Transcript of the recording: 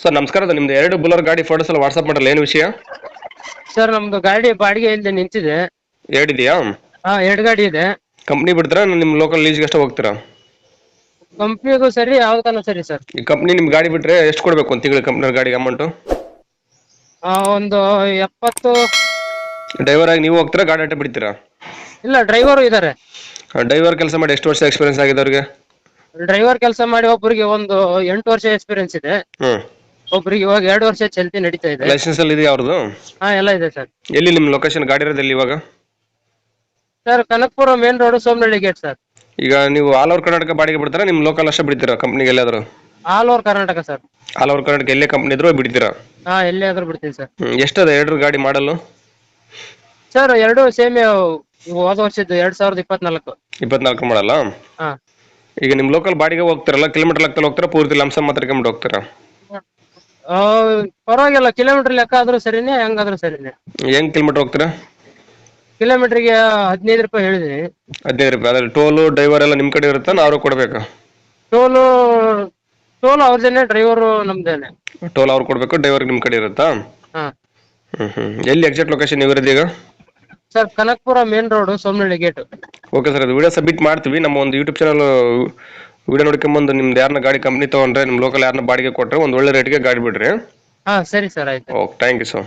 Sir ನಮಸ್ಕಾರ ನಿಮ್ದು ಎರಡು ಬುಲರ್ ಗಾಡಿ ಫೋಟೋಸ್ ಎಲ್ಲ ವಾಟ್ಸ್ಆಪ್ ಮಾಡಲ್ಲ ಏನು ವಿಷಯ? ಸರ್ ನಮ್ದು ಗಾಡಿ ಬಾಡಿಗೆ ಇಲ್ಲದೆ ನಿಂತಿದೆ. ಎರಡು ಇದೆಯಾ ಹಾ ಎರಡು ಗಾಡಿ ಇದೆ. ಕಂಪ್ನಿ ಬಿಡ್ತೀರಾ ನಿಮ್ಮ ಲೋಕಲ್ ಲೀಸ್ಗೆ ಅಷ್ಟೇ ಹೋಗ್ತೀರಾ? ಕಂಪ್ನಿಗೂ ಸರಿ ಯಾವ್ದಕ್ಕೂ ಸರಿ ಸರ್? ಈ ಕಂಪ್ನಿ ನಿಮ್ಮ ಗಾಡಿ ಬಿಟ್ರೆ ಎಷ್ಟು ಕೊಡಬೇಕು ಒಂದು ತಿಂಗಳ ಕಂಪ್ನಿ ಗಾಡಿಗೆ ಅಮೌಂಟು ಆ, ಒಂದು ಎಪ್ಪತ್ತು. ಡ್ರೈವರ್ ಆಗಿ ನೀವು ಹೋಗ್ತೀರಾ ಗಾಡಿ ಅಟ್ಟೆ ಬಿಡ್ತೀರಾ? ಇಲ್ಲ ಡ್ರೈವರು ಇದ್ದಾರೆ ಡ್ರೈವರ್ ಕೆಲಸ ಮಾಡಿ ಎಷ್ಟು ವರ್ಷ ಎಕ್ಸ್ಪೀರಿಯನ್ಸ್ ಆಗಿದೆ ಅವ್ರಿಗೆ? ಡ್ರೈವರ್ ಕೆಲಸ ಮಾಡಿ ಒಬ್ಬರಿಗೆ ಒಂದು ಎಂಟು ವರ್ಷ ಎಕ್ಸ್ಪೀರಿಯನ್ಸ್ ಇದೆ. ಹ್ಞೂ ಒಬ್ರಿಗೆ ಇವಾಗ ಎರಡು ವರ್ಷ ಚಲ್ತಿ ನಡೀತಾ ಇದೆ. ಲೈಸೆನ್ಸ್ ಅಲ್ಲಿ ಇದೆ ಅವ್ರದ್ದು? ಹಾ ಎಲ್ಲ ಇದೆ ಸರ್. ಎಲ್ಲಿ ನಿಮ್ಮ ಲೊಕೇಶನ್ ಗಾಡಿ ಇರೋದು ಎಲ್ಲಿ ಇವಾಗ? Sir Kanakapura main road Somanahalli gate sir. ಈಗ ನೀವು ಆಲ್ ಓವರ್ ಕರ್ನಾಟಕ ಬಾಡಿಗೆ ಬಿಡ್ತಾರಾ? ನಿಮ್ಮ ಲೋಕಲ್ ಅಷ್ಟೇ ಬಿಡ್ತೀರಾ ಕಂಪ್ನಿಗೆ ಎಲ್ಲಾದರೂ? All over Karnataka sir. All over Karnataka ಎಲ್ಲೇ ಕಂಪ್ನಿ ಇದ್ರೂ ಬಿಡ್ತೀರಾ? ಹಾ ಎಲ್ಲೇ ಆದ್ರೂ ಬಿಡ್ತೀನಿ ಸರ್. ಎಷ್ಟದ? ಎರಡರ ಗಾಡಿ ಮಾಡಲು? ಸರ್ ಎರಡು ಸೇಮ್ ಹೋದ ವರ್ಷದ್ದು ಎರಡ್ ಸಾವಿರದ ಇಪ್ಪತ್ನಾಲ್ಕು. ಇಪ್ಪತ್ನಾಲ್ಕು ಮಾಡಲ್ಲ? ಹಾ. ಈಗ ನಿಮ್ಮ ಲೋಕಲ್ ಬಾಡಿಗೆ ಹೋಗ್ತಾರಲ್ಲ ಕಿಲೋಮೀಟರ್ ಲೆಕ್ಕದಲ್ಲಿ ಹೋಗ್ತಾರಾ? ಪೂರ್ತಿ ಲಂಸ ಮಾತ್ರ ಇಟ್ಕೊಂಡ್ಬಿಟ್ಟು ಹೋಗ್ತಾರಾ? ಆ, ಪರವಾಗಿಲ್ಲ ಕಿಲೋಮೀಟರ್ ಲೆಕ್ಕ ಆದ್ರೂ ಸರಿನೇ ಹೆಂಗಾದ್ರೂ ಸರಿನೇ. ಹೆಂಗ್ ಕಿಲೋಮೀಟರ್ ಹೋಗ್ತೀರಾ? ಕಿಲೋಮೀಟರ್ಗೆ ಹದಿನೈದು ರೂಪಾಯಿ ಹೇಳಿದ್ರಿ ಹದಿನೈದು ರೂಪಾಯಿ ಅದ್ರಲ್ಲಿ ಟೋಲು ಡ್ರೈವರ್ ಎಲ್ಲ ನಿಮ್ಮ ಕಡೆ ಇರುತ್ತಾ ನಾವು ಕೊಡಬೇಕಾ? ಟೋಲು ಟೋಲ್ ಅವ್ರದೇನೆ ಡ್ರೈವರ್ ನಮ್ದೇನೆ. ಟೋಲ್ ಅವ್ರು ಕೊಡಬೇಕು ಡ್ರೈವರ್ ನಿಮ್ಮ ಕಡೆ ಇರುತ್ತಾ? ಹಾ. ಹ್ಞೂ ಹ್ಞೂ ಎಲ್ಲಿ ಎಕ್ಸಾಕ್ಟ್ ಲೊಕೇಶನ್ ಇರೋದು ಈಗ? Sir Kanakapura main road Somanahalli gate okay sir ಅದು ವಿಡಿಯೋ ಸಬ್ಮಿಟ್ ಮಾಡ್ತೀವಿ ನಮ್ಮ ಒಂದು ಯೂಟ್ಯೂಬ್ ಚಾನಲ್ ವಿಡಿಯೋ ನೋಡ್ಕೊಂಬಂದು ನಿಮ್ದು ಯಾರನ್ನ ಗಾಡಿ ಕಂಪ್ನಿ ತಗೊಂಡ್ರೆ ನಿಮ್ ಲೋಕಲ್ ಯಾರನ್ನ ಬಾಡಿಗೆ ಕೊಟ್ರೆ ಒಂದ್ ಒಳ್ಳೆ ರೇಟ್ಗೆ ಗಾಡಿ ಬಿಡ್ರಿ. ಹಾ ಸರಿ ಸರ್ ಆಯ್ತು. Okay thank you sir